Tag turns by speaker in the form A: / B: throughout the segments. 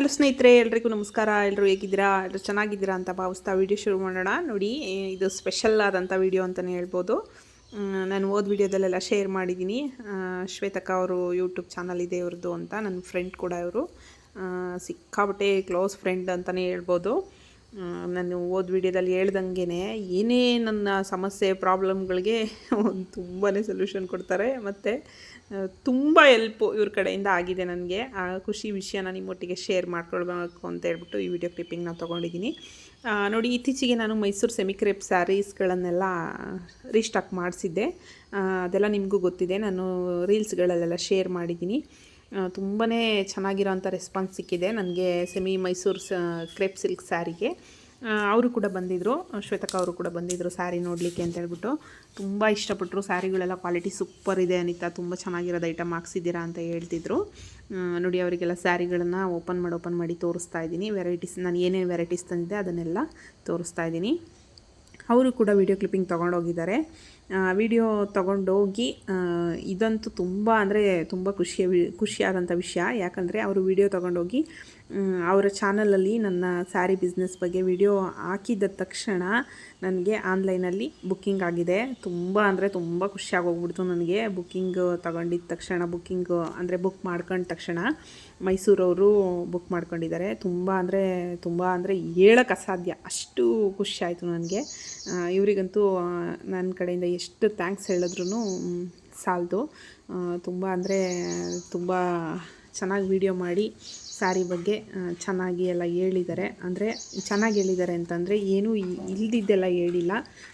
A: Hello ಸ್ನೇಹಿತರೆ, ಎಲ್ರಿಗೂ ನಮಸ್ಕಾರ. ಎಲ್ಲರೂ ಹೇಗಿದ್ದೀರಾ? ಎಲ್ಲರೂ ಚೆನ್ನಾಗಿದ್ದೀರಾ ಅಂತ ಭಾವಿಸ್ತಾ ವಿಡಿಯೋ ಶುರು ಮಾಡೋಣ. ನೋಡಿ ಇದು ಸ್ಪೆಷಲ್ ಆದಂಥ ವಿಡಿಯೋ ಅಂತಲೇ ಹೇಳ್ಬೋದು. ನಾನು ಓದ್ ವಿಡಿಯೋದಲ್ಲೆಲ್ಲ ಶೇರ್ ಮಾಡಿದ್ದೀನಿ. ಶ್ವೇತಕ ಶ್ವೇತಕ್ಕ ಅವರು ಯೂಟ್ಯೂಬ್ ಚಾನಲ್ ಇದೆ ಇವ್ರದ್ದು ಅಂತ. ನನ್ನ ಫ್ರೆಂಡ್ ಕೂಡ ಇವರು. ಸಿಕ್ಕಾಬಟ್ಟೆ ಕ್ಲೋಸ್ ಫ್ರೆಂಡ್ ಅಂತಲೇ ಹೇಳ್ಬೋದು. ನಾನು ಓದ್ ವಿಡಿಯೋದಲ್ಲಿ ಹೇಳ್ದಂಗೆ ಏನೇ ನನ್ನ ಸಮಸ್ಯೆ ಪ್ರಾಬ್ಲಮ್ಗಳಿಗೆ ಒಂದು ತುಂಬಾ ಸೊಲ್ಯೂಷನ್ ಕೊಡ್ತಾರೆ. ಮತ್ತು ತುಂಬ ಎಲ್ಪು ಇವ್ರ ಕಡೆಯಿಂದ ಆಗಿದೆ ನನಗೆ. ಆ ಖುಷಿ ವಿಷಯನ ನಿಮ್ಮೊಟ್ಟಿಗೆ ಶೇರ್ ಮಾಡ್ಕೊಳ್ಬೇಕು ಅಂತ ಹೇಳ್ಬಿಟ್ಟು ಈ ವಿಡಿಯೋ ಕ್ಲಿಪ್ಪಿಂಗ್ನ ತೊಗೊಂಡಿದ್ದೀನಿ ಆ, ನೋಡಿ ಇತ್ತೀಚೆಗೆ ನಾನು ಮೈಸೂರು ಸೆಮಿಕ್ರೇಪ್ ಸ್ಯಾರೀಸ್ಗಳನ್ನೆಲ್ಲ ರೀಸ್ಟಾಕ್ ಮಾಡಿಸಿದ್ದೆ. ಅದೆಲ್ಲ ನಿಮಗೂ ಗೊತ್ತಿದೆ. ನಾನು ರೀಲ್ಸ್ಗಳಲ್ಲೆಲ್ಲ ಶೇರ್ ಮಾಡಿದ್ದೀನಿ ತುಂಬಾ ಚೆನ್ನಾಗಿರೋಂಥ ರೆಸ್ಪಾನ್ಸ್ ಸಿಕ್ಕಿದೆ ನನಗೆ ಸೆಮಿ ಮೈಸೂರು ಸ ಕ್ರೇಪ್ ಸಿಲ್ಕ್ ಸ್ಯಾರಿಗೆ ಅವರು ಕೂಡ ಬಂದಿದ್ದರು ಶ್ವೇತಕ ಅವರು ಕೂಡ ಬಂದಿದ್ದರು ಸ್ಯಾರಿ ನೋಡಲಿಕ್ಕೆ ಅಂತ ಹೇಳ್ಬಿಟ್ಟು. ತುಂಬ ಇಷ್ಟಪಟ್ಟರು ಸ್ಯಾರಿಗಳೆಲ್ಲ ಕ್ವಾಲಿಟಿ ಸೂಪರ್ ಇದೆ ಅನಿತಾ, ತುಂಬ ಚೆನ್ನಾಗಿರೋದು ಐಟಮ್ ಹಾಕ್ಸಿದ್ದೀರಾ ಅಂತ ಹೇಳ್ತಿದ್ರು. ನೋಡಿ ಅವರಿಗೆಲ್ಲ ಸ್ಯಾರಿಗಳನ್ನು ಓಪನ್ ಮಾಡಿ ಓಪನ್ ಮಾಡಿ ತೋರಿಸ್ತಾ ಇದ್ದೀನಿ. ವೆರೈಟೀಸ್ ನಾನು ಏನೇನು ವೆರೈಟೀಸ್ ತಂದಿದ್ದೆ ಅದನ್ನೆಲ್ಲ ತೋರಿಸ್ತಾ ಇದ್ದೀನಿ. ಅವರು ಕೂಡ ವಿಡಿಯೋ ಕ್ಲಿಪ್ಪಿಂಗ್ ತೊಗೊಂಡೋಗಿದ್ದಾರೆ. ವಿಡಿಯೋ ತೊಗೊಂಡೋಗಿ ಇದಂತೂ ತುಂಬ ಅಂದರೆ ತುಂಬ ಖುಷಿಯ ವಿ ಖುಷಿಯಾದಂಥ ವಿಷಯ. ಯಾಕಂದರೆ ಅವರು ವಿಡಿಯೋ ತೊಗೊಂಡೋಗಿ ಅವರ ಚಾನಲಲ್ಲಿ ನನ್ನ ಸ್ಯಾರಿ ಬಿಸ್ನೆಸ್ ಬಗ್ಗೆ ವಿಡಿಯೋ ಹಾಕಿದ ತಕ್ಷಣ ನನಗೆ ಆನ್ಲೈನಲ್ಲಿ ಬುಕ್ಕಿಂಗ್ ಆಗಿದೆ. ತುಂಬ ಅಂದರೆ ತುಂಬ ಖುಷಿಯಾಗೋಗ್ಬಿಡ್ತು ನನಗೆ. ಬುಕ್ಕಿಂಗ್ ತಗೊಂಡಿದ್ದ ತಕ್ಷಣ, ಬುಕ್ಕಿಂಗ್ ಅಂದರೆ ಬುಕ್ ಮಾಡ್ಕೊಂಡ ತಕ್ಷಣ ಮೈಸೂರವರು ಬುಕ್ ಮಾಡ್ಕೊಂಡಿದ್ದಾರೆ. ತುಂಬ ಅಂದರೆ ತುಂಬ ಅಂದರೆ ಹೇಳೋಕ್ಕೆ ಅಸಾಧ್ಯ. ಅಷ್ಟು ಖುಷಿ ಆಯಿತು ನನಗೆ. ಇವರಿಗಂತೂ ನನ್ನ ಕಡೆಯಿಂದ ಎಷ್ಟು ಥ್ಯಾಂಕ್ಸ್ ಹೇಳಿದ್ರು ಸಾಲದು. ತುಂಬ ಅಂದರೆ ತುಂಬ ಚೆನ್ನಾಗಿ ವಿಡಿಯೋ ಮಾಡಿ ಸ್ಯಾರಿ ಬಗ್ಗೆ ಚೆನ್ನಾಗಿ ಎಲ್ಲ ಹೇಳಿದ್ದಾರೆ. ಅಂದರೆ ಚೆನ್ನಾಗಿ ಹೇಳಿದ್ದಾರೆ ಅಂತಂದರೆ ಏನೂ ಇಲ್ದಿದ್ದೆಲ್ಲ ಹೇಳಿಲ್ಲ.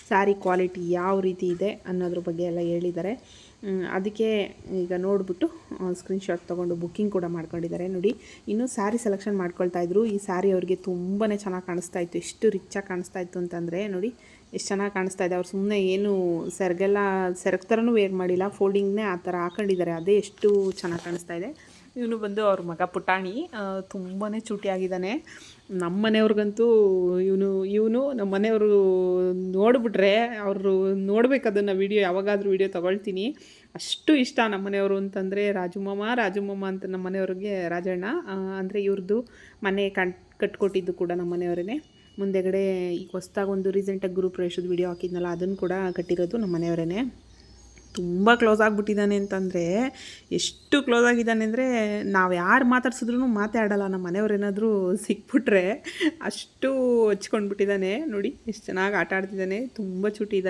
A: ಸ್ಯಾರಿ ಕ್ವಾಲಿಟಿ ಯಾವ ರೀತಿ ಇದೆ ಅನ್ನೋದ್ರ ಬಗ್ಗೆ ಎಲ್ಲ ಹೇಳಿದ್ದಾರೆ. ಅದಕ್ಕೆ ಈಗ ನೋಡಿಬಿಟ್ಟು ಸ್ಕ್ರೀನ್ಶಾಟ್ ತೊಗೊಂಡು ಬುಕ್ಕಿಂಗ್ ಕೂಡ ಮಾಡ್ಕೊಂಡಿದ್ದಾರೆ. ನೋಡಿ, ಇನ್ನೂ ಸ್ಯಾರಿ ಸೆಲೆಕ್ಷನ್ ಮಾಡ್ಕೊಳ್ತಾ ಇದ್ರು. ಈ ಸ್ಯಾರಿ ಅವ್ರಿಗೆ ತುಂಬಾ ಚೆನ್ನಾಗಿ ಕಾಣಿಸ್ತಾ ಇತ್ತು. ಎಷ್ಟು ರಿಚ್ಚಾಗಿ ಕಾಣಿಸ್ತಾ ಇತ್ತು ಅಂತಂದರೆ, ನೋಡಿ, ಎಷ್ಟು ಚೆನ್ನಾಗಿ ಕಾಣಿಸ್ತಾ ಇದೆ. ಅವ್ರು ಸುಮ್ಮನೆ ಏನು ಸೆರಗೆಲ್ಲ, ಸೆರಗ್ ಥರನೂ ವೇರ್ ಮಾಡಿಲ್ಲ. ಫೋಲ್ಡಿಂಗ್ನೇ ಆ ಥರ ಹಾಕೊಂಡಿದ್ದಾರೆ. ಅದೇ ಎಷ್ಟು ಚೆನ್ನಾಗಿ ಕಾಣಿಸ್ತಾ ಇದೆ. ಇವನು ಬಂದು ಅವ್ರ ಮಗ ಪುಟಾಣಿ ತುಂಬಾ ಚೂಟಿಯಾಗಿದ್ದಾನೆ. ನಮ್ಮ ಮನೆಯವ್ರಿಗಂತೂ ಇವನು ಇವನು ನಮ್ಮ ಮನೆಯವರು ನೋಡಿಬಿಟ್ರೆ ಅವರು ನೋಡ್ಬೇಕು ಅದನ್ನು ವೀಡಿಯೋ ಯಾವಾಗಾದರೂ ವೀಡಿಯೋ ತೊಗೊಳ್ತೀನಿ. ಅಷ್ಟು ಇಷ್ಟ ನಮ್ಮ ಮನೆಯವರು ಅಂತಂದರೆ ರಾಜು ಮಾಮ ಅಂತ ನಮ್ಮ ಮನೆಯವ್ರಿಗೆ ರಾಜಣ್ಣ. ಅಂದರೆ ಇವ್ರದ್ದು ಮನೆ ಕಣ್, ಕಟ್ಕೊಟ್ಟಿದ್ದು ಕೂಡ ನಮ್ಮ ಮನೆಯವರೇ ಮುಂದೆಗಡೆ ಈಗ ಹೊಸ್ದಾಗಿ ಒಂದು ರೀಸೆಂಟಾಗಿ ಗುರು ಪ್ರವೇಶದ ವಿಡಿಯೋ ಹಾಕಿದ್ನಲ್ಲ ಅದನ್ನು ಕೂಡ ಕಟ್ಟಿರೋದು ನಮ್ಮ ಮನೆಯವರೇ ತುಂಬ ಕ್ಲೋಸ್ ಆಗಿಬಿಟ್ಟಿದ್ದಾನೆ ಅಂತಂದರೆ, ಎಷ್ಟು ಕ್ಲೋಸ್ ಆಗಿದ್ದಾನೆ ಅಂದರೆ, ನಾವು ಯಾರು ಮಾತಾಡ್ಸಿದ್ರು ಮಾತಾಡಲ್ಲ ನಮ್ಮ ಮನೆಯವ್ರೇನಾದರೂ ಸಿಕ್ಬಿಟ್ರೆ ಅಷ್ಟು ಹಚ್ಕೊಂಡ್ಬಿಟ್ಟಿದ್ದಾನೆ. ನೋಡಿ, ಎಷ್ಟು ಚೆನ್ನಾಗಿ ಆಟ ಆಡ್ತಿದ್ದಾನೆ, ತುಂಬ ಚುಟಿ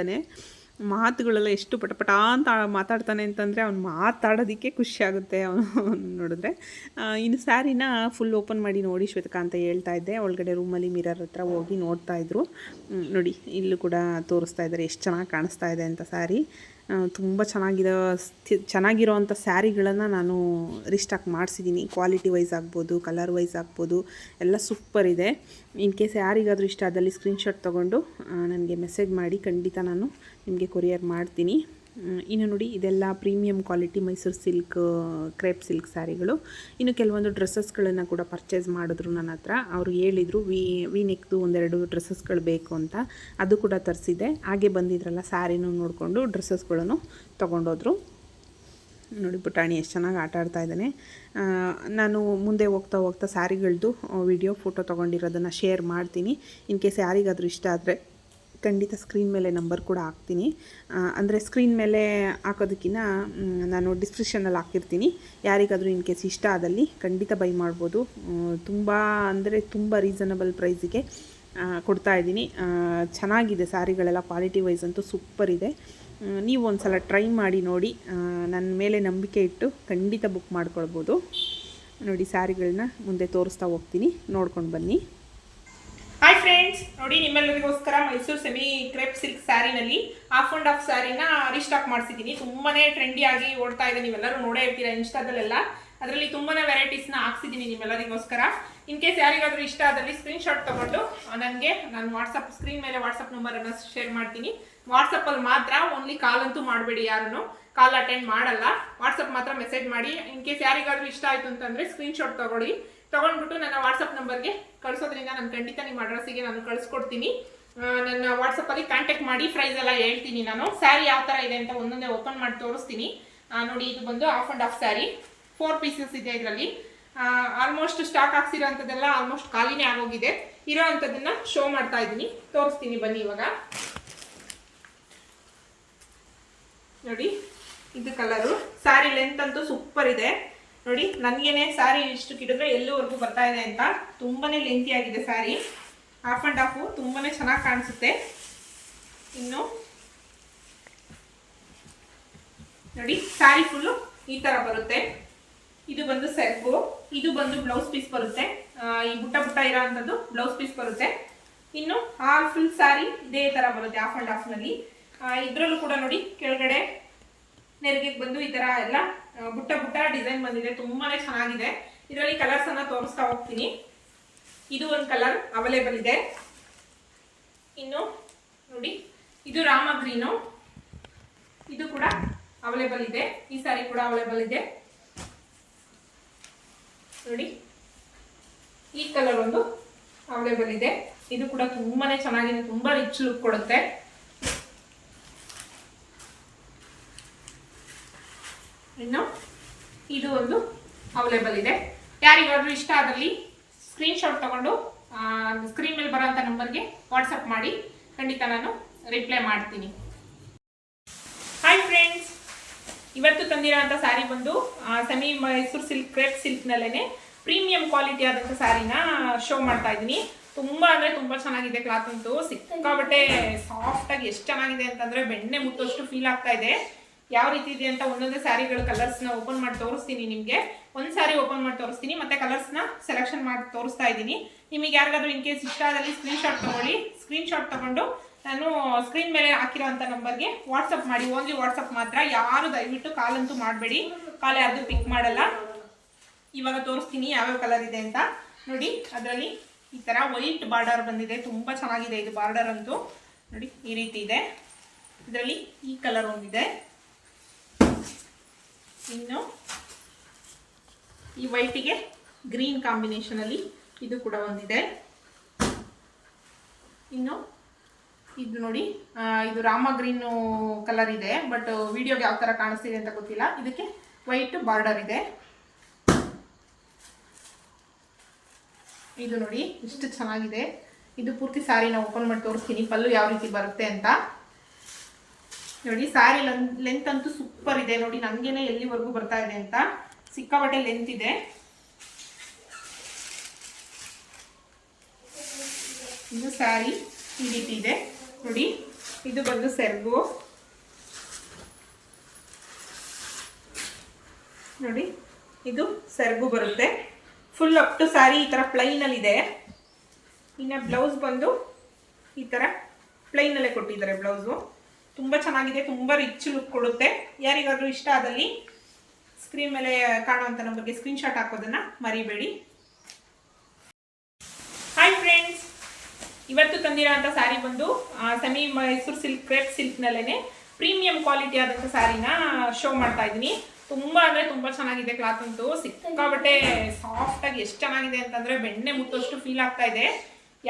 A: ಮಾತುಗಳೆಲ್ಲ ಎಷ್ಟು ಪಟಪಟ ಅಂತ ಮಾತಾಡ್ತಾನೆ ಅಂತಂದರೆ, ಅವ್ನು ಮಾತಾಡೋದಕ್ಕೆ ಖುಷಿ ಆಗುತ್ತೆ. ಅವನು ನೋಡಿದ್ರೆ ಇನ್ನು ಸ್ಯಾರಿನ ಫುಲ್ ಓಪನ್ ಮಾಡಿ ನೋಡಿ ಶ್ವೇತಕಾ ಅಂತ ಹೇಳ್ತಾ ಇದ್ದೆ. ಒಳಗಡೆ ರೂಮಲ್ಲಿ ಮಿರರ್ ಹತ್ರ ಹೋಗಿ ನೋಡ್ತಾ ಇದ್ರು. ನೋಡಿ, ಇಲ್ಲೂ ಕೂಡ ತೋರಿಸ್ತಾ ಇದ್ದಾರೆ ಎಷ್ಟು ಚೆನ್ನಾಗಿ ಕಾಣಿಸ್ತಾ ಇದೆ ಅಂತ ಸ್ಯಾರಿ. ತುಂಬ ಚೆನ್ನಾಗಿರೋ ಚೆನ್ನಾಗಿರೋ ಚೆನ್ನಾಗಿರೋವಂಥ ಸ್ಯಾರಿಗಳನ್ನು ನಾನು ರಿಸ್ಟಾಕ್ ಮಾಡಿಸಿದ್ದೀನಿ. ಕ್ವಾಲಿಟಿ ವೈಸ್ ಆಗ್ಬೋದು ಕಲರ್ ವೈಸ್ ಆಗ್ಬೋದು, ಎಲ್ಲ ಸೂಪರ್ ಇದೆ. ಇನ್ ಕೇಸ್ ಯಾರಿಗಾದರೂ ಇಷ್ಟ ಆದಲ್ಲಿ ಸ್ಕ್ರೀನ್ಶಾಟ್ ತೊಗೊಂಡು ನನಗೆ ಮೆಸೇಜ್ ಮಾಡಿ, ಖಂಡಿತ ನಾನು ನಿಮಗೆ ಕೊರಿಯರ್ ಮಾಡ್ತೀನಿ. ಇನ್ನು ನೋಡಿ ಇದೆಲ್ಲ premium quality Mysuru silk crepe silk ಸ್ಯಾರಿಗಳು ಇನ್ನು ಕೆಲವೊಂದು ಡ್ರೆಸ್ಸಸ್ಗಳನ್ನು ಕೂಡ ಪರ್ಚೇಸ್ ಮಾಡಿದ್ರು ನನ್ನ ಹತ್ರ. ಅವರು ಹೇಳಿದರು, ವಿ ವಿ ನೆಕ್ದು ಒಂದೆರಡು ಡ್ರೆಸ್ಸಸ್ಗಳು ಬೇಕು ಅಂತ. ಅದು ಕೂಡ ತರಿಸಿದೆ. ಹಾಗೆ ಬಂದಿದ್ರಲ್ಲ ಸ್ಯಾರಿನೂ ನೋಡಿಕೊಂಡು ಡ್ರೆಸ್ಸಸ್ಗಳನ್ನು ತೊಗೊಂಡೋದ್ರು. ನೋಡಿ ಪುಟಾಣಿ ಎಷ್ಟು ಚೆನ್ನಾಗಿ ಆಟ ಆಡ್ತಾ ಇದ್ದಾನೆ. ನಾನು ಮುಂದೆ ಹೋಗ್ತಾ ಹೋಗ್ತಾ ಸ್ಯಾರಿಗಳದ್ದು ವಿಡಿಯೋ ಫೋಟೋ ತೊಗೊಂಡಿರೋದನ್ನು ಶೇರ್ ಮಾಡ್ತೀನಿ. ಇನ್ ಕೇಸ್ ಯಾರಿಗಾದರೂ ಇಷ್ಟ ಆದರೆ. ಖಂಡಿತ ಸ್ಕ್ರೀನ್ ಮೇಲೆ ನಂಬರ್ ಕೂಡ ಹಾಕ್ತೀನಿ. ಅಂದರೆ ಸ್ಕ್ರೀನ್ ಮೇಲೆ ಹಾಕೋದಕ್ಕಿಂತ ನಾನು ಡಿಸ್ಕ್ರಿಪ್ಷನಲ್ಲಿ ಹಾಕಿರ್ತೀನಿ. ಯಾರಿಗಾದರೂ ಇನ್ ಕೇಸ್ ಇಷ್ಟ ಆದಲ್ಲಿ ಖಂಡಿತ ಬೈ ಮಾಡ್ಬೋದು. ತುಂಬ ಅಂದರೆ ತುಂಬ ರೀಸನಬಲ್ ಪ್ರೈಸಿಗೆ ಕೊಡ್ತಾ ಇದ್ದೀನಿ. ಚೆನ್ನಾಗಿದೆ ಸ್ಯಾರಿಗಳೆಲ್ಲ ಕ್ವಾಲಿಟಿ ವೈಸ್ ಅಂತೂ ಸೂಪರ್ ಇದೆ. ನೀವು ಒಂದು ಸಲ ಟ್ರೈ ಮಾಡಿ ನೋಡಿ. ನನ್ನ ಮೇಲೆ ನಂಬಿಕೆ ಇಟ್ಟು ಖಂಡಿತ ಬುಕ್ ಮಾಡ್ಕೊಳ್ಬೋದು. ನೋಡಿ ಸ್ಯಾರಿಗಳನ್ನ ಮುಂದೆ ತೋರಿಸ್ತಾ ಹೋಗ್ತೀನಿ. ನೋಡ್ಕೊಂಡು ಬನ್ನಿ. ಫ್ರೆಂಡ್ಸ್ ನೋಡಿ ನಿಮ್ಮೆಲ್ಲರಿಗೋಸ್ಕರ ಮೈಸೂರು ಸೆಮಿ ಕ್ರೇಪ್ ಸಿಲ್ಕ್ ಸ್ಯಾರಿನಲ್ಲಿ ಆಫ್ ಅಂಡ್ ಹಾಫ್ ಸ್ಯಾರಿನ ರಿಸ್ಟಾಕ್ ಮಾಡಿಸಿದ್ದೀನಿ. ತುಂಬಾನೇ ಟ್ರೆಂಡಿ ಆಗಿ ಓಡ್ತಾ ಇದೆ. ನೀವೆಲ್ಲರೂ ನೋಡೇ ಇರ್ತೀರಾ ಇನ್ಸ್ಟಾದಲ್ಲೆಲ್ಲ. ಅದರಲ್ಲಿ ತುಂಬಾನೇ ವೆರೈಟೀಸ್ನ ಹಾಕ್ಸಿದ್ದೀನಿ ನಿಮ್ಮೆಲ್ಲರಿಗೋಸ್ಕರ. ಇನ್ ಕೇಸ್ ಯಾರಿಗಾದ್ರೂ ಇಷ್ಟ ಆದಲ್ಲಿ ಸ್ಕ್ರೀನ್ ಶಾಟ್ ತಗೊಂಡು ನನಗೆ ನಾನು ವಾಟ್ಸಪ್ ಸ್ಕ್ರೀನ್ ಮೇಲೆ ವಾಟ್ಸಪ್ ನಂಬರನ್ನು ಶೇರ್ ಮಾಡ್ತೀನಿ. ವಾಟ್ಸಪ್ಪಲ್ಲಿ ಮಾತ್ರ ಓನ್ಲಿ ಕಾಲ್ ಅಂತೂ ಮಾಡಬೇಡಿ ಯಾರನ್ನು. ಕಾಲ್ ಅಟೆಂಡ್ ಮಾಡಲ್ಲ. ವಾಟ್ಸಪ್ ಮಾತ್ರ ಮೆಸೇಜ್ ಮಾಡಿ. ಇನ್ ಕೇಸ್ ಯಾರಿಗಾದ್ರೂ ಇಷ್ಟ ಆಯ್ತು ಅಂತಂದ್ರೆ ಸ್ಕ್ರೀನ್ ಶಾಟ್ ತಗೊಳ್ಳಿ. ತಗೊಂಡ್ಬಿಟ್ಟು ನನ್ನ ವಾಟ್ಸಪ್ ನಂಬರ್ಗೆ ಕಳಿಸೋದ್ರಿಂದ ನಾನು ಖಂಡಿತ ನಿಮ್ಮ ಅಡ್ರೆಸ್ಸಿಗೆ ನಾನು ಕಳಿಸ್ಕೊಡ್ತೀನಿ. ನನ್ನ ವಾಟ್ಸಪ್ಪಲ್ಲಿ ಕಾಂಟ್ಯಾಕ್ಟ್ ಮಾಡಿ ಪ್ರೈಸ್ ಎಲ್ಲ ಹೇಳ್ತೀನಿ ನಾನು. ಸ್ಯಾರಿ ಯಾವ ಥರ ಇದೆ ಅಂತ ಒಂದೊಂದೇ ಓಪನ್ ಮಾಡಿ ತೋರಿಸ್ತೀನಿ. ನೋಡಿ, ಇದು ಬಂದು half and half sari four pieces ಇದೆ ಇದರಲ್ಲಿ. ಆಲ್ಮೋಸ್ಟ್ ಸ್ಟಾಕ್ ಹಾಕ್ಸಿರೋ ಅಂಥದ್ದೆಲ್ಲ ಆಲ್ಮೋಸ್ಟ್ ಖಾಲಿನೇ ಆಗೋಗಿದೆ. ಇರೋ ಅಂಥದ್ದನ್ನ ಶೋ ಮಾಡ್ತಾ ಇದ್ದೀನಿ. ತೋರಿಸ್ತೀನಿ ಬನ್ನಿ ಇವಾಗ. ನೋಡಿ, ಇದು ಕಲರು ಸ್ಯಾರಿ ಲೆಂತ್ ಅಂತೂ ಸೂಪರ್ ಇದೆ. ನೋಡಿ, ನನಗೇನೆ ಸ್ಯಾರಿ ಇಷ್ಟು ಕಿಡಿದ್ರೆ ಎಲ್ಲೂವರೆಗೂ ಬರ್ತಾ ಇದೆ ಅಂತ. ತುಂಬಾನೇ ಲೆಂತಿ ಆಗಿದೆ ಸ್ಯಾರಿ ಹಾಫ್ ಆ್ಯಂಡ್ ಹಾಫು ತುಂಬಾನೇ ಚೆನ್ನಾಗಿ ಕಾಣಿಸುತ್ತೆ. ಇನ್ನು ನೋಡಿ, ಸಾರಿ ಫುಲ್ಲು ಈ ಥರ ಬರುತ್ತೆ. ಇದು ಬಂದು ಸೆರ್ಗು, ಇದು ಬಂದು ಬ್ಲೌಸ್ ಪೀಸ್ ಬರುತ್ತೆ. ಈ ಬುಟ್ಟ ಬುಟ್ಟ ಇರೋ ಅಂಥದ್ದು ಬ್ಲೌಸ್ ಪೀಸ್ ಬರುತ್ತೆ. ಇನ್ನು ಆಲ್ ಫುಲ್ ಸ್ಯಾರಿ ಇದೇ ಥರ ಬರುತ್ತೆ ಹಾಫ್ ಆ್ಯಂಡ್ ಹಾಫ್ನಲ್ಲಿ ಇದರಲ್ಲೂ ಕೂಡ ನೋಡಿ, ಕೆಳಗಡೆ ನೆರಿಗೆಗೆ ಬಂದು ಈ ಥರ ಎಲ್ಲ ಬುಟ್ಟ ಬುಟ್ಟ ಡಿಸೈನ್ ಬಂದಿದೆ, ತುಂಬಾನೇ ಚೆನ್ನಾಗಿದೆ. ಇದರಲ್ಲಿ ಕಲರ್ಸ್ ಅನ್ನ ತೋರಿಸ್ತಾ ಹೋಗ್ತೀನಿ. ಇದು ಒಂದು ಕಲರ್ ಅವೈಲೇಬಲ್ ಇದೆ. ಇನ್ನು ನೋಡಿ, ಇದು ರಾಮ ಗ್ರೀನು. ಇದು ಕೂಡ ಅವೈಲೇಬಲ್ ಇದೆ. ಈ ಸಾರಿ ಕೂಡ ಅವೈಲೇಬಲ್ ಇದೆ. ನೋಡಿ, ಈ ಕಲರ್ ಒಂದು ಅವೈಲೇಬಲ್ ಇದೆ. ಇದು ಕೂಡ ತುಂಬಾನೇ ಚೆನ್ನಾಗಿದೆ, ತುಂಬಾ ರಿಚ್ ಲುಕ್ ಕೊಡುತ್ತೆ ಇನ್ನು ಇದು ಒಂದು ಅವೈಲೇಬಲ್ ಇದೆ. ಯಾರಿಗಾದ್ರೂ ಇಷ್ಟ ಆದಲ್ಲಿ ಸ್ಕ್ರೀನ್ಶಾಟ್ ತಗೊಂಡು ಸ್ಕ್ರೀನ್ ಮೇಲೆ ಬರೋಂಥ ನಂಬರ್ಗೆ ವಾಟ್ಸಪ್ ಮಾಡಿ. ಖಂಡಿತ ನಾನು ರಿಪ್ಲೈ ಮಾಡ್ತೀನಿ. ಹಾಯ್ ಫ್ರೆಂಡ್ಸ್ ಇವತ್ತು ತಂದಿರೋಂಥ ಸ್ಯಾರಿ ಬಂದು ಸೆಮಿ ಮೈಸೂರು ಸಿಲ್ಕ್ ಕ್ರೇಪ್ ಸಿಲ್ಕ್ನಲ್ಲೇ ಪ್ರೀಮಿಯಂ ಕ್ವಾಲಿಟಿ ಆದಂಥ ಸ್ಯಾರಿನ ಶೋ ಮಾಡ್ತಾ ಇದ್ದೀನಿ. ತುಂಬ ಅಂದರೆ ತುಂಬ ಚೆನ್ನಾಗಿದೆ ಕ್ಲಾತ್ ಅಂತೂ. ಸಿಕ್ಕಾಬಟ್ಟೆ ಸಾಫ್ಟಾಗಿ ಎಷ್ಟು ಚೆನ್ನಾಗಿದೆ ಅಂತಂದರೆ ಬೆಣ್ಣೆ ಮುಟ್ಟೋಷ್ಟು ಫೀಲ್ ಆಗ್ತಾ ಇದೆ. ಯಾವ ರೀತಿ ಇದೆ ಅಂತ ಒಂದೊಂದೇ ಸ್ಯಾರಿಗಳ ಕಲರ್ಸ್ನ ಓಪನ್ ಮಾಡಿ ತೋರಿಸ್ತೀನಿ ನಿಮಗೆ. ಒಂದು ಸಾರಿ ಓಪನ್ ಮಾಡಿ ತೋರಿಸ್ತೀನಿ, ಮತ್ತೆ ಕಲರ್ಸ್ನ ಸೆಲೆಕ್ಷನ್ ಮಾಡಿ ತೋರಿಸ್ತಾ ಇದ್ದೀನಿ. ನಿಮಗೆ ಯಾರಿಗಾದ್ರೂ ಇನ್ ಕೇಸ್ ಇಷ್ಟ ಆದಲ್ಲಿ ಸ್ಕ್ರೀನ್ ಶಾಟ್ ತಗೊಳ್ಳಿ. ಸ್ಕ್ರೀನ್ ಶಾಟ್ ತಗೊಂಡು ನಾನು ಸ್ಕ್ರೀನ್ ಮೇಲೆ ಹಾಕಿರೋ ಅಂಥ ನಂಬರ್ಗೆ ವಾಟ್ಸಪ್ ಮಾಡಿ. ಓನ್ಲಿ ವಾಟ್ಸಪ್ ಮಾತ್ರ. ಯಾರು ದಯವಿಟ್ಟು ಕಾಲಂತೂ ಮಾಡಬೇಡಿ. ಕಾಲ್ ಯಾರ್ದು ಪಿಕ್ ಮಾಡಲ್ಲ. ಇವಾಗ ತೋರಿಸ್ತೀನಿ ಯಾವ್ಯಾವ ಕಲರ್ ಇದೆ ಅಂತ. ನೋಡಿ, ಅದರಲ್ಲಿ ಈ ಥರ ವೈಟ್ ಬಾರ್ಡರ್ ಬಂದಿದೆ. ತುಂಬ ಚೆನ್ನಾಗಿದೆ ಇದು ಬಾರ್ಡರ್ ಅಂತೂ. ನೋಡಿ, ಈ ರೀತಿ ಇದೆ. ಇದರಲ್ಲಿ ಈ ಕಲರ್ ಒಂದಿದೆ. ಇನ್ನು ಈ ವೈಟಿಗೆ ಗ್ರೀನ್ ಕಾಂಬಿನೇಷನಲ್ಲಿ ಇದು ಕೂಡ ಒಂದಿದೆ. ಇನ್ನು ಇದು ನೋಡಿ ಇದು ರಾಮ ಗ್ರೀನು ಕಲರ್ ಇದೆ ಬಟ್ ವಿಡಿಯೋಗೆ ಯಾವ ಥರ ಕಾಣಿಸ್ತಿದೆ ಅಂತ ಗೊತ್ತಿಲ್ಲ. ಇದಕ್ಕೆ ವೈಟ್ ಬಾರ್ಡರ್ ಇದೆ. ಇದು ನೋಡಿ, ಎಷ್ಟು ಚೆನ್ನಾಗಿದೆ. ಇದು ಪೂರ್ತಿ ಸ್ಯಾರಿನ ಓಪನ್ ಮಾಡಿ ತೋರಿಸ್ತೀನಿ, ಪಲ್ಲು ಯಾವ ರೀತಿ ಬರುತ್ತೆ ಅಂತ. ನೋಡಿ ಸ್ಯಾರಿ ಲೆಂತ್ ಅಂತೂ ಸೂಪರ್ ಇದೆ. ನೋಡಿ ನನಗೇನೆ ಎಲ್ಲಿವರೆಗೂ ಬರ್ತಾ ಇದೆ ಅಂತ. ಸಿಕ್ಕಾಪಟ್ಟೆ ಲೆಂತ್ ಇದೆ. ಇದು ಸ್ಯಾರಿ ಈ ರೀತಿ ಇದೆ. ನೋಡಿ, ಇದು ಬಂದು ಸೆರಗು ನೋಡಿ, ಇದು ಸೆರಗು ಬರುತ್ತೆ. ಫುಲ್ ಅಪ್ ಟು ಸ್ಯಾರಿ ಈ ಥರ ಪ್ಲೈನಲ್ಲಿ ಇದೆ. ಇನ್ನು ಬ್ಲೌಸ್ ಬಂದು ಈ ಥರ ಪ್ಲೈನಲ್ಲೇ ಕೊಟ್ಟಿದ್ದಾರೆ ಬ್ಲೌಸು ತುಂಬ ಚೆನ್ನಾಗಿದೆ, ತುಂಬ ರಿಚ್ ಲುಕ್ ಕೊಡುತ್ತೆ. ಯಾರಿಗಾದ್ರೂ ಇಷ್ಟ ಆದಲ್ಲಿ ಸ್ಕ್ರೀನ್ ಮೇಲೆ ಕಾಣುವಂಥ ನಂಬರ್ಗೆ ಸ್ಕ್ರೀನ್ಶಾಟ್ ಹಾಕೋದನ್ನ ಮರಿಬೇಡಿ. ಹಾಯ್ ಫ್ರೆಂಡ್ಸ್ ಇವತ್ತು ತಂದಿರೋಂಥ ಸ್ಯಾರಿ ಬಂದು ಸೆಮಿ ಮೈಸೂರು ಸಿಲ್ಕ್ ಕ್ರೇಪ್ ಸಿಲ್ಕ್ನಲ್ಲೇ ಪ್ರೀಮಿಯಂ ಕ್ವಾಲಿಟಿ ಆದಂಥ ಸ್ಯಾರಿನ ಶೋ ಮಾಡ್ತಾ ಇದ್ದೀನಿ. ತುಂಬ ಅಂದರೆ ತುಂಬ ಚೆನ್ನಾಗಿದೆ ಕ್ಲಾತ್ ಅಂತೂ. ಸಿಕ್ಕಾಬಟ್ಟೆ ಸಾಫ್ಟಾಗಿ ಎಷ್ಟು ಚೆನ್ನಾಗಿದೆ ಅಂತಂದರೆ ಬೆಣ್ಣೆ ಮುಟ್ಟೋಷ್ಟು ಫೀಲ್ ಆಗ್ತಾ ಇದೆ.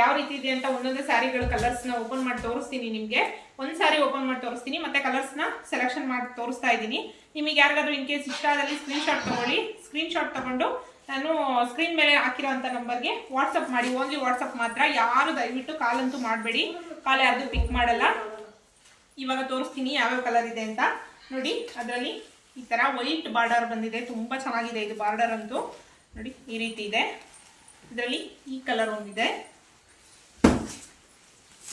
A: ಯಾವ ರೀತಿ ಇದೆ ಅಂತ ಒಂದೊಂದೇ ಸ್ಯಾರಿಗಳ ಕಲರ್ಸ್ನ ಓಪನ್ ಮಾಡಿ ತೋರಿಸ್ತೀನಿ ನಿಮಗೆ. ಒಂದು ಸಾರಿ ಓಪನ್ ಮಾಡಿ ತೋರಿಸ್ತೀನಿ, ಮತ್ತೆ ಕಲರ್ಸ್ನ ಸೆಲೆಕ್ಷನ್ ಮಾಡಿ ತೋರಿಸ್ತಾ ಇದ್ದೀನಿ. ನಿಮಗೆ ಯಾರಿಗಾದ್ರೂ ಇನ್ ಕೇಸ್ ಇಷ್ಟ ಆದಲ್ಲಿ ಸ್ಕ್ರೀನ್ ಶಾಟ್ ತಗೊಳ್ಳಿ. ಸ್ಕ್ರೀನ್ ಶಾಟ್ ತಗೊಂಡು ನಾನು ಸ್ಕ್ರೀನ್ ಮೇಲೆ ಹಾಕಿರೋಂಥ ನಂಬರ್ಗೆ ವಾಟ್ಸಪ್ ಮಾಡಿ. ಓನ್ಲಿ ವಾಟ್ಸಪ್ ಮಾತ್ರ. ಯಾರು ದಯವಿಟ್ಟು ಕಾಲಂತೂ ಮಾಡಬೇಡಿ. ಕಾಲ್ ಯಾರ್ದು ಪಿಕ್ ಮಾಡಲ್ಲ. ಇವಾಗ ತೋರಿಸ್ತೀನಿ ಯಾವ್ಯಾವ ಕಲರ್ ಇದೆ ಅಂತ. ನೋಡಿ, ಅದರಲ್ಲಿ ಈ ಥರ ವೈಟ್ ಬಾರ್ಡರ್ ಬಂದಿದೆ. ತುಂಬ ಚೆನ್ನಾಗಿದೆ ಇದು ಬಾರ್ಡರ್ ಅಂತೂ. ನೋಡಿ, ಈ ರೀತಿ ಇದೆ. ಇದರಲ್ಲಿ ಈ ಕಲರ್ ಒಂದಿದೆ.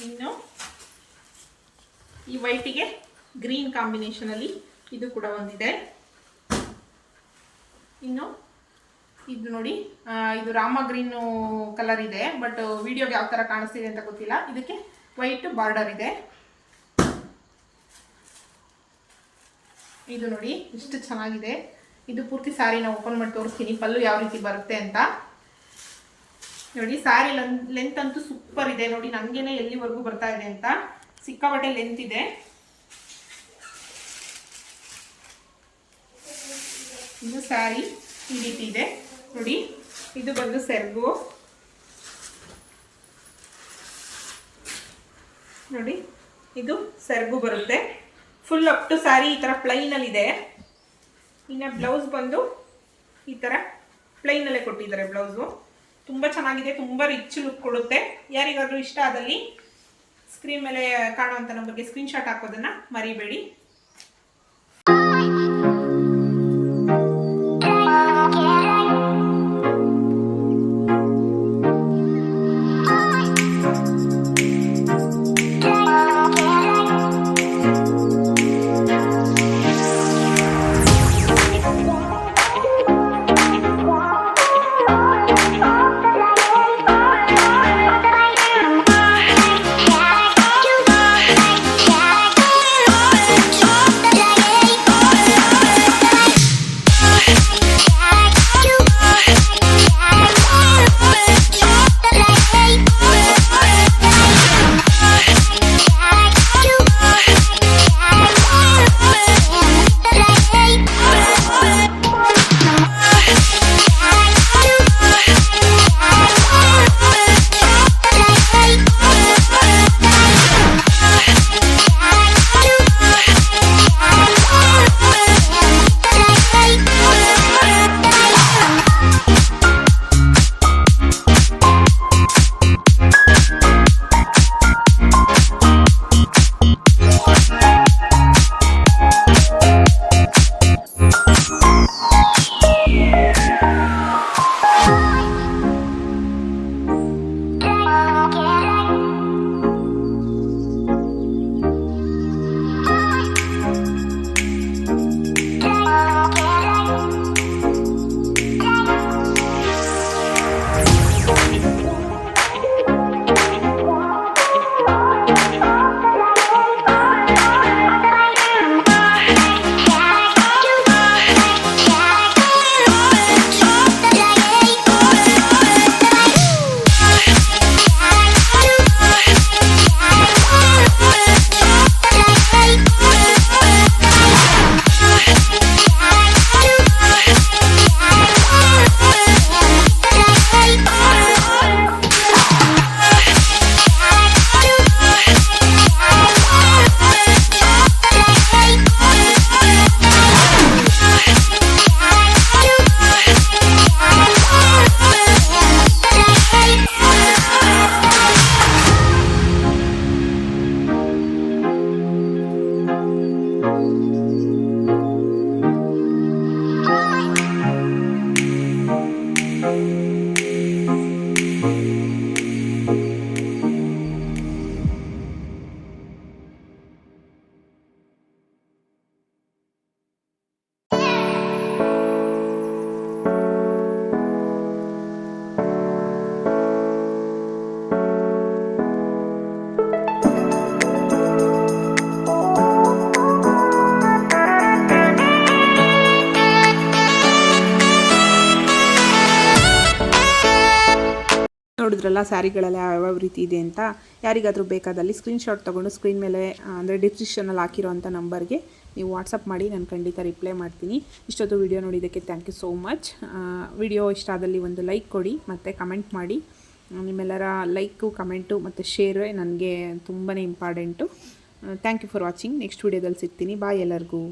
A: ಇನ್ನು ಈ ವೈಟಿಗೆ ಗ್ರೀನ್ ಕಾಂಬಿನೇಷನಲ್ಲಿ ಇದು ಕೂಡ ಒಂದಿದೆ. ಇನ್ನು ಇದು ನೋಡಿ ಇದು ರಾಮ ಗ್ರೀನು ಕಲರ್ ಇದೆ ಬಟ್ ವಿಡಿಯೋಗೆ ಯಾವ ಥರ ಕಾಣಿಸ್ತಿದೆ ಅಂತ ಗೊತ್ತಿಲ್ಲ. ಇದಕ್ಕೆ ವೈಟ್ ಬಾರ್ಡರ್ ಇದೆ. ಇದು ನೋಡಿ, ಇಷ್ಟು ಚೆನ್ನಾಗಿದೆ. ಇದು ಪೂರ್ತಿ ಸ್ಯಾರಿನ ಓಪನ್ ಮಾಡಿ ತೋರಿಸ್ತೀನಿ, ಪಲ್ಲು ಯಾವ ರೀತಿ ಬರುತ್ತೆ ಅಂತ. ನೋಡಿ ಸ್ಯಾರಿ ಲೆಂತ್ ಅಂತೂ ಸೂಪರ್ ಇದೆ. ನೋಡಿ ನನಗೇನೆ ಎಲ್ಲಿವರೆಗೂ ಬರ್ತಾ ಇದೆ ಅಂತ. ಸಿಕ್ಕಾಪಟ್ಟೆ ಲೆಂತ್ ಇದೆ. ಇದು ಸ್ಯಾರಿ ಈ ರೀತಿ ಇದೆ. ನೋಡಿ, ಇದು ಬಂದು ಸೆರಗು. ನೋಡಿ, ಇದು ಸೆರಗು ಬರುತ್ತೆ. ಫುಲ್ ಅಪ್ ಟು ಸ್ಯಾರಿ ಈ ಥರ ಪ್ಲೈನಲ್ಲಿ ಇದೆ. ಇನ್ನು ಬ್ಲೌಸ್ ಬಂದು ಈ ಥರ ಪ್ಲೈನಲ್ಲೇ ಕೊಟ್ಟಿದ್ದಾರೆ ಬ್ಲೌಸು ತುಂಬ ಚೆನ್ನಾಗಿದೆ, ತುಂಬ ರಿಚ್ ಲುಕ್ ಕೊಡುತ್ತೆ. ಯಾರಿಗಾದ್ರೂ ಇಷ್ಟ ಆದಲ್ಲಿ ಸ್ಕ್ರೀನ್ ಮೇಲೆ ಕಾಣುವಂಥ ನಂಬರ್ಗೆ ಸ್ಕ್ರೀನ್ಶಾಟ್ ಹಾಕೋದನ್ನು ಮರಿಬೇಡಿ. ನೋಡಿದ್ರಲ್ಲ, ಸ್ಯಾರಿಗಳೆಲ್ಲ ಯಾವ್ಯಾವ ರೀತಿ ಇದೆ ಅಂತ. ಯಾರಿಗಾದರೂ ಬೇಕಾದಲ್ಲಿ ಸ್ಕ್ರೀನ್ಶಾಟ್ ತೊಗೊಂಡು ಸ್ಕ್ರೀನ್ ಮೇಲೆ ಅಂದರೆ ಡಿಸ್ಕ್ರಿಪ್ಷನಲ್ಲಿ ಹಾಕಿರೋಂಥ ನಂಬರ್ಗೆ ನೀವು ವಾಟ್ಸಪ್ ಮಾಡಿ, ನಾನು ಖಂಡಿತ ರಿಪ್ಲೈ ಮಾಡ್ತೀನಿ. ಇಷ್ಟೊತ್ತು ವಿಡಿಯೋ ನೋಡಿದ್ದಕ್ಕೆ thank you so much video ಇಷ್ಟ ಆದಲ್ಲಿ ಒಂದು ಲೈಕ್ ಕೊಡಿ, ಮತ್ತು ಕಮೆಂಟ್ ಮಾಡಿ. ನಿಮ್ಮೆಲ್ಲರ ಲೈಕು ಕಮೆಂಟು ಮತ್ತು ಶೇರೇ ನನಗೆ ತುಂಬಾ important thank you for watching next ವಿಡಿಯೋದಲ್ಲಿ ಸಿಗ್ತೀನಿ. ಬಾಯ್ ಎಲ್ಲರಿಗೂ.